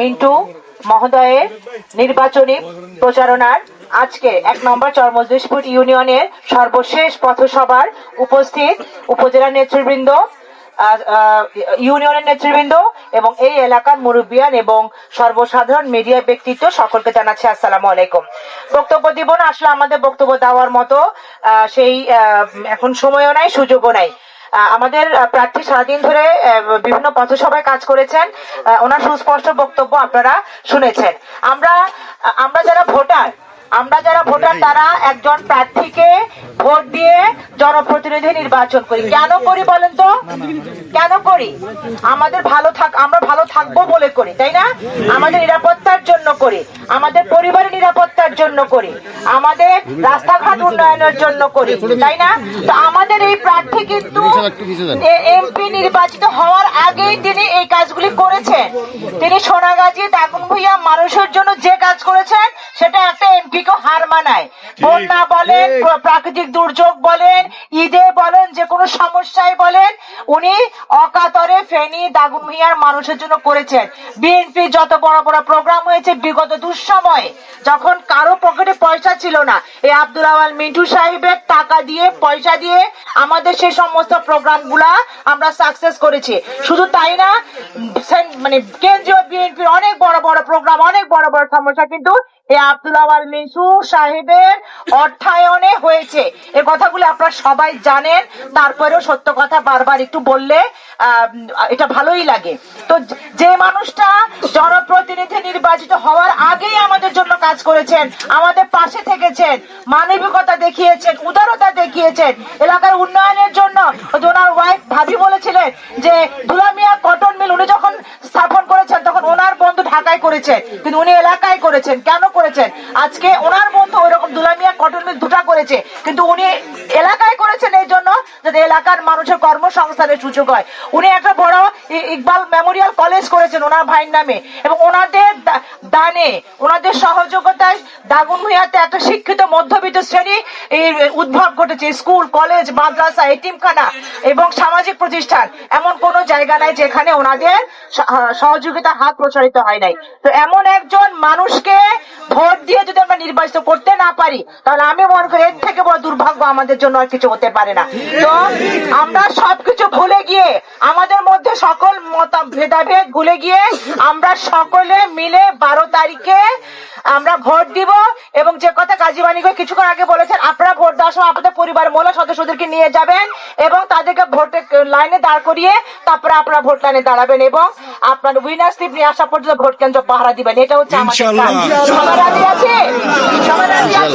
মিন্টু মহোদয়ের নির্বাচনী প্রচারণার আজকে এক নম্বর চরমজলিশপুর ইউনিয়নের সর্বশেষ পথসভার উপস্থিত উপজেলা নেতৃবৃন্দ ইউনিয়নের নেতৃবৃন্দ এবং এই এলাকার মুরব্বিয়ান এবং সর্বসাধারণ মিডিয়া ব্যক্তিত্ব সকলকে জানাচ্ছি আসসালামু আলাইকুম। বক্তব্য দিব না, আসলে আমাদের বক্তব্য দেওয়ার মতো সেই এখন সময়ও নাই, সুযোগও নাই। আমাদের প্রার্থী সারাদিন ধরে বিভিন্ন পথসভায় কাজ করেছেন। ওনার সুস্পষ্ট বক্তব্য আপনারা শুনেছেন। আমরা আমরা যারা ভোটার আমরা যারা ভোটার তারা একজন প্রার্থীকে ভোট দিয়ে জনপ্রতিনিধি নির্বাচন করি। কেন করি বলেন তো? কেন করি? আমাদের ভালো থাক আমরা ভালো থাকব বলে করি তাই না? আমাদের নিরাপত্তার জন্য করি। আমাদের পরিবারের নিরাপত্তার জন্য করি। আমাদের রাস্তাঘাট উন্নয়নের জন্য করি তাই না? তো আমাদের এই প্রার্থী কিন্তু এমপি নির্বাচিত হওয়ার আগেই তিনি এই কাজগুলি করেছেন। তিনি সোনাগাজী দাগুন ভুইয়া মানুষের জন্য যে কাজ করেছেন সেটা একটা এমপি কে হার মানায়। বন্যা বলেন প্রাকৃতিক দুর্যোগ বলেন ঈদে বলেন যে কোনো সমস্যায় বলেন উনি অকাতরে ফেনী দাগুন ভুইয়ার মানুষের জন্য করেছেন। বিএনপি যত বড় বড় প্রোগ্রাম হয়েছে বিগত দুঃসময়ে যখন কারও পকেটে পয়সা ছিল না এই আব্দুল আওয়াল মিন্টু সাহেবের টাকা দিয়ে পয়সা দিয়ে আমাদের সেই সমস্ত প্রোগ্রামগুলা আমরা সাকসেস করেছি। শুধু তাই না মানে কেন্দ্রীয় বিএনপির অনেক বড় বড় প্রোগ্রাম, অনেক বড় বড় সমস্যা, কিন্তু এই আব্দুল আওয়াল মিন্টু সাহেবের অর্থায়নে হয়েছে। এই কথাগুলো আপনারা সবাই জানেন, তারপরেও সত্য কথা বারবার একটু বললে এটা ভালোই লাগে। তো যে মানুষটা জনপ্রতিনিধি নির্বাচিত হওয়ার আগেই আমাদের জন্য কাজ করেছেন, আমাদের পাশে থেকেছেন, মানবিকতা দেখিয়েছেন, উদারতা দেখিয়েছেন, এলাকার উন্নয়নের জন্য ওনার ওয়াইফ ভাবি বলেছিলেন যে দুলামিয়া কটন মিল উনি যখন স্থাপন করেছেন তখন ওনার করেছেন কিন্তু উনি এলাকায় করেছেন। কেন করেছেন? আজকে ওনার বন্ধু ওইরকম দুলামিয়া কটন মিল দুটা করেছে, কিন্তু কর্মসংস্থানের সুযোগ হয়। উনি একটা বড় ইকবাল মেমোরিয়াল কলেজ করেছেন ওনার ভাইয়ের নামে। এবং ওনাদের দানে ওনাদের সহযোগিতায় দাগুন ভূঁইয়াতে একটা শিক্ষিত মধ্যবিত্ত শ্রেণি উদ্ভব ঘটেছে। স্কুল কলেজ মাদ্রাসা এটিমখানা এবং সামাজিক প্রতিষ্ঠান। এমন কোন জায়গা নাই যেখানে ওনাদের স- আহ, সহযোগিতার হাত প্রচারিত হয় নাই। তো এমন একজন মানুষকে ভোট দিয়ে যদি আমরা নির্বাচিত করতে না পারি তাহলে আমি মনে করি এর থেকে বড় দুর্ভাগ্য আমাদের জন্য আর কিছু হতে পারে না। তো আমরা সবকিছু ভুলে গিয়ে আমাদের মধ্যে সকল মত ভেদাভেদ ভুলে গিয়ে আমরা সকলে মিলে বারো তারিখে আমরা ভোট দিব এবং যে কথা কাজী বাণিজ্য কিছুক্ষণ আগে বলেছেন আপনারা ভোট দেওয়ার সময় আপনাদের পরিবার মহিলা সদস্যদেরকে নিয়ে যাবেন এবং তাদেরকে ভোটে লাইনে দাঁড় করিয়ে তারপরে আপনারা ভোট লাইনে দাঁড়াবেন এবং আপনার উইনার স্লিপ নিয়ে আসা পর্যন্ত ভোট কেন্দ্র পাহারা দিবেন এটা হচ্ছে আমাদের কাজ। ইনশাআল্লাহ। সবাই রাজি আছে